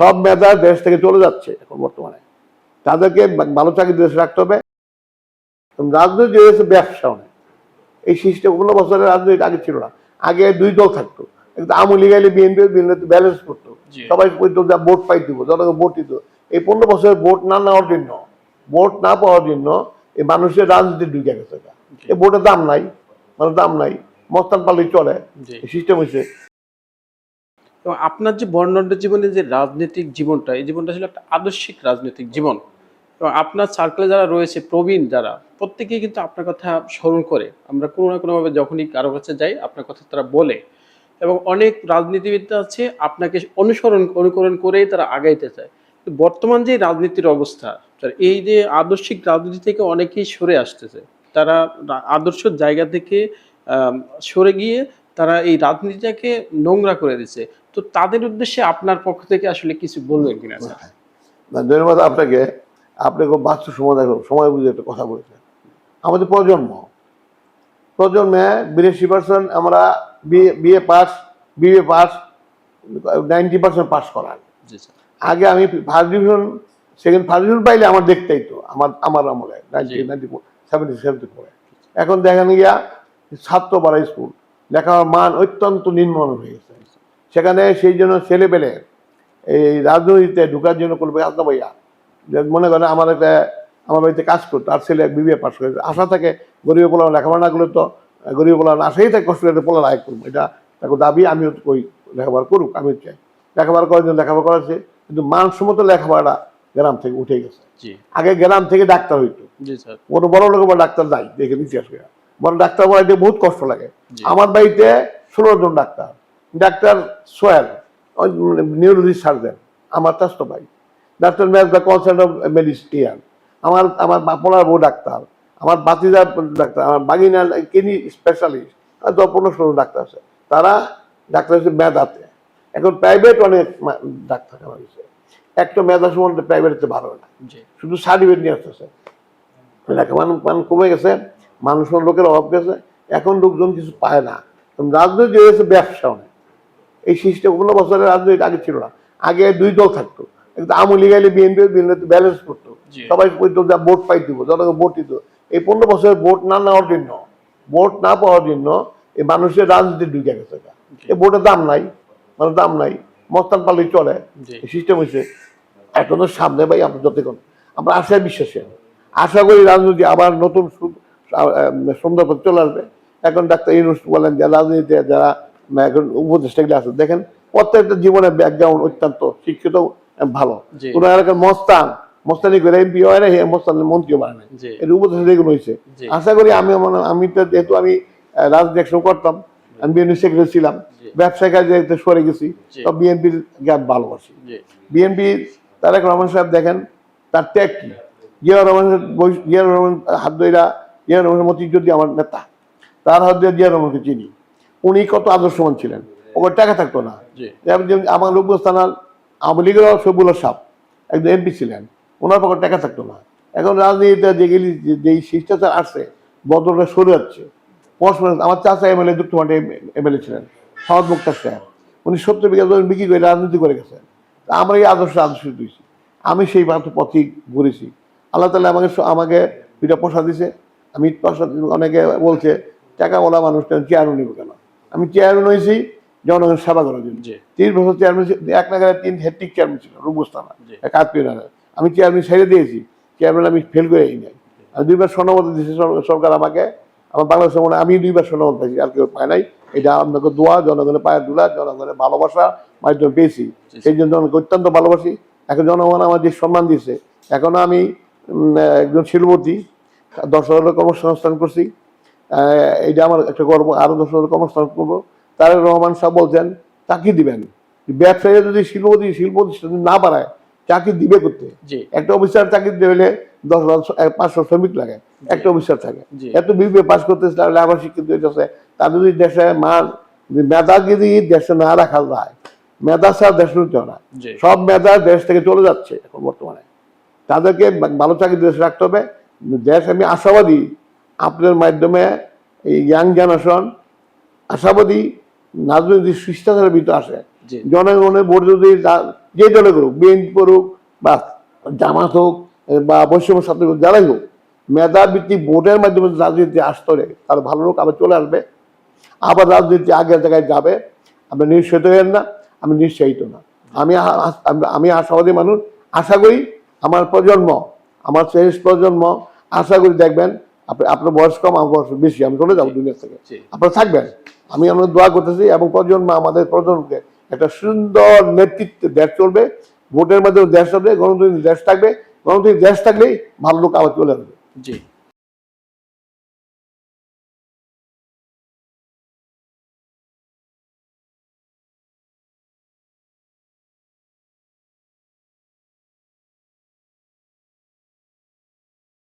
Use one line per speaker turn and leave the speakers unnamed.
সব মেধা দেশ থেকে চলে যাচ্ছে এখন বর্তমানে। তাদেরকে ভালো চাকরি দেশে রাখতে হবে। রাজনীতি হয়েছে ব্যবসা অনেক। এই সিস্টেম কোনো বছরের রাজনীতি আগে ছিল না। আগে দুই দল থাকতো। কিন্তু বিএনপি বিএনপি ব্যালেন্স করতো। সবাই বলতো যে ভোট পাই দিব ভোট দিত। এই পনেরো বছরের ভোট না নেওয়ার জন্য ভোট না পাওয়ার জন্য এই মানুষের রাজনীতি ঢুকে গেছে। এই ভোটের দাম নাই মানে দাম নাই মস্তান পাল্লি চলে। সিস্টেম হয়েছে।
এবং আপনার যে বর্ণাঢ্য জীবনে যে রাজনৈতিক জীবনটা, এই জীবনটা ছিল একটা আদর্শিক রাজনৈতিক জীবন। এবং আপনার সার্কেলে যারা রয়েছে, প্রবীণ যারা, প্রত্যেকেই কিন্তু আপনার কথা স্মরণ করে। আমরা কোনো না কোনোভাবে যখনই কারও কাছে যাই, আপনার কথা তারা বলে। এবং অনেক রাজনীতিবিদ আছে, আপনাকে অনুসরণ, অনুকরণ করেই তারা আগাইতে চায়। বর্তমান যে রাজনীতির অবস্থা এই যে আদর্শিক রাজনীতি থেকে অনেকেই সরে আসতেছে। তারা আদর্শ জায়গা থেকে সরে গিয়ে তারা এই রাজনীতিটাকে নোংরা করে দিচ্ছে তো তাদের উদ্দেশ্যে আপনার পক্ষ থেকে আসলে কিছু বলবেন কিনা স্যার?
না, ধন্যবাদ আপনাকে। আপনি খুব বাস্তব সময় দেখো সময় বুঝে একটা কথা বলেছেন। আমাদের প্রজন্ম। প্রজন্মে বিরাশি পার্সেন্ট আমরা BA BA pass BA pass ninety percent pass করার। আগে আমি first division second first division পাইলে আমার দেখতেই তো আমার আমার আমলে নাইনটি সেভেন্টি সেভেন্টি ফোরে। এখন দেখেন গিয়া ছাত্র পাড়া স্কুল লেখার মান অত্যন্ত নিম্ন হয়ে গেছে। সেখানে সেই জন্য ছেলে পেলে এই রাজনীতিতে ঢুকার জন্য কোনো ব্যবস্থা ভাইয়া। যে মনে করেন আমার একটা আমার বাড়িতে কাজ করতো আর ছেলে বিবিএ পাস করেছে। আশা থাকে গরিব পোলা লেখাপড়া না করলে তো গরিব পোলা আশাই থাকে কষ্ট করে পোলা লাইক করব এটা তাকে দাবি আমিও কই লেখাপড়া করুক আমিও চাই। লেখাপড়া করার জন্য লেখাপড়া করাচ্ছে কিন্তু মানসম্মত লেখাপড়াটা গ্রাম থেকে উঠে গেছে। আগে গ্রাম থেকে ডাক্তার হইতো। কোনো বড় লোক বা ডাক্তার নাই দেখে ইতিহাস করে বড় ডাক্তার পড়াইতে বহুত কষ্ট লাগে। আমার বাড়িতে ষোলো জন doctor. Doctor Soyel neurology surgeon আমার চাষতো ভাই। Doctor match the concert of medicine আমার আমার বাপনার বউ ডাক্তার আমার বাতিদার ডাক্তার আমার বাগিনার কিনি স্পেশালিস্ট দশ পনেরো ষোলো ডাক্তার আছে। তারা ডাক্তার হচ্ছে মেধাতে। এখন প্রাইভেট অনেক ডাক্তার করা হয়েছে। একটা মেধা সম্বন্ধে প্রাইভেটে ভালো না শুধু সার্টিফিকেট নিয়ে আসতেছে। মানুষ কমে গেছে মানুষ লোকের অভাব গেছে। এখন লোকজন কিছু পায় না। রাজনীতি হয়েছে ব্যবসা অনেক। এই সিস্টেম কোনো বছরের রাজনীতি আগে ছিল না। আগে দুই দল থাকতো। কিন্তু আমলি গেলে বিএনপি বিএনপি ব্যালেন্স করতো। সবাই যে ভোট পাই দিব জনগণ ভোট দিত। এই পনেরো বছরের ভোট না নেওয়ার জন্য ভোট না পাওয়ার জন্য এই মানুষের রাজনীতি ঢুকে গেছে এই ভোটের দাম নাই মানে দাম নাই মস্তান পাল্লি চলে। সিস্টেম হয়েছে এখনও সামনে ভাই আমরা যতক্ষণ আমরা আশায় বিশ্বাসী। আশা করি রাজনীতি আবার নতুন সুন্দর চলে আসবে। এখন ডাক্তার ইউনুস বলেন যে রাজনীতিতে যারা এখন উপদেষ্টাগুলো আছে। দেখেন প্রত্যেকটা জীবনের ব্যাকগ্রাউন্ড অত্যন্ত শিক্ষিত ভালো। কোন এলাকার মস্তান মস্তানি করে এমপি হয় না মস্তানের মন্ত্রীও বাড়ে না।
জি।
এর উপদেষ্টা যেগুলো হয়েছে আশা করি আমি আমি তো যেহেতু আমি রাজনীতি করতাম আমি বিএনপি সেক্রেটারি ছিলাম ব্যবসায় কাজে সরে গেছি। তো বিএনপির জ্ঞান ভালোবাসি। বিএনপি তারেক রহমান সাহেব দেখেন তার ত্যাগ কি? জিয়া রহমানের বই- জিয়া রহমান হাত ধইরা জিয়া রহমানের মতিযুদ্ধ আমার নেতা তার হাত দিয়ে জিয়া রহমানকে চিনি। উনি কত আদর্শবান ছিলেন। ওর টাকা থাকতো না। আমার লোকস্থানার আওয়ামী লীগের সবুল্লা সাপ একজন এমপি ছিলেন। ওনার পক্ষে টাকা থাকতো না। এখন রাজনীতিতে যে গেলি যে- যেই শিষ্টাচার আসছে বদলটা সরে যাচ্ছে। পরস্পর আমার চাচা এমএলএ যুক্ত মাঠে এমএলএ ছিলেন সহজ মুক্তার সাহেব। উনি সত্তর বিঘা জমি বিক্রি করে রাজনীতি করে গেছেন। তা আমরা এই আদর্শ আদর্শ দিয়েছি আমি সেই পথ পথেই ঘুরেছি। আল্লাহ তালা আমাকে আমাকে দুইটা প্রসাদ দিছে আমি অনেকে বলছে টাকা বলা মানুষ কেন? চেয়ারও নিব কেন? আমি চেয়ারম্যান হয়েছি জনগণের সেবা করার জন্য। তিরিশ বছর চেয়ারম্যান এক নাগারে তিন হেডটিক চেয়ারম্যান ছিল রূপস্থানা।
জি।
এক আত্মীয় আমি চেয়ারম্যান ছেড়ে দিয়েছি চেয়ারম্যান আমি ফেল করে এই নাই। আমি দুইবার স্বর্ণপদ দিয়েছি সরকার আমাকে। আমার বাংলাদেশের মনে আমি দুইবার স্বর্ণপদ পাইছি আর কেউ পায় নাই। এটা আপনাকে দোয়া জনগণের পায়ের দোলা জনগণের ভালোবাসা মাধ্যমে পেয়েছি। সেই জন্য জনগণকে অত্যন্ত ভালোবাসি। এখন জনগণ আমার যে সম্মান দিয়েছে। এখন আমি একজন শিল্পপতি দশ হাজার কর্মসংস্থান করছি। এটা আমার একটা গর্ব আরও দশ হাজার কর্মসংস্থান করব। তারেক রহমান সাহেব বলছেন চাকরি দিবেন। ব্যবসায়ী যদি শিল্পপতি শিল্প প্রতিষ্ঠান না বাড়ায় চাকরি দিবে করতে? একটা অফিসার চাকরি হলে দশ পাঁচশো শ্রমিক লাগে একটা অফিসার থাকে। এত বিবিএ পাস করতে তাহলে আবার শিক্ষিত হইতেছে তা যদি দেশে মান মেধাগিরি দেশে না রাখা যায় মেধা ছাড়া দেশ নিতে না। সব মেধা দেশ থেকে চলে যাচ্ছে এখন বর্তমানে। তাদেরকে ভালো চাকরি দেশে রাখতে হবে। দেশ আমি আশাবাদী আপনাদের মাধ্যমে এই ইয়াং জেনারেশন আশাবাদী রাজনৈতিক শিষ্টাচারের ভিতরে আসে। জনগণের ভোট যদি যে দলে করুক বিএনপি করুক বা জামাত হোক বা বৈষম্য ছাত্র হোক, যারাই হোক মেধাবৃত্তি ভোটের মাধ্যমে রাজনীতি আসতে হলে তার ভালো লোক আবার চলে আসবে। আবার রাজনীতি আগের জায়গায় যাবে। আপনি নিশ্চিত হবেন না আমি নিশ্চয়িত না। আমি- আমি আশাবাদী মানুষ। আশা করি আমার প্রজন্ম আমার শেষ প্রজন্ম আশা করি দেখবেন আপনি আপনার বয়স কম আমার বয়স বেশি আমি চলে যাব দুনিয়া থেকে। আপনারা থাকবেন। আমি আমরা দোয়া করতেছি এবং প্রজন্ম আমাদের প্রজন্মকে একটা সুন্দর নেতৃত্বে দেশ চলবে ভোটের মাধ্যমে দেশ চলবে গণতন্ত্রের দেশ থাকবে গণতন্ত্রের দেশ থাকলেই ভালো লোক আবার চলে আসবে।
জি।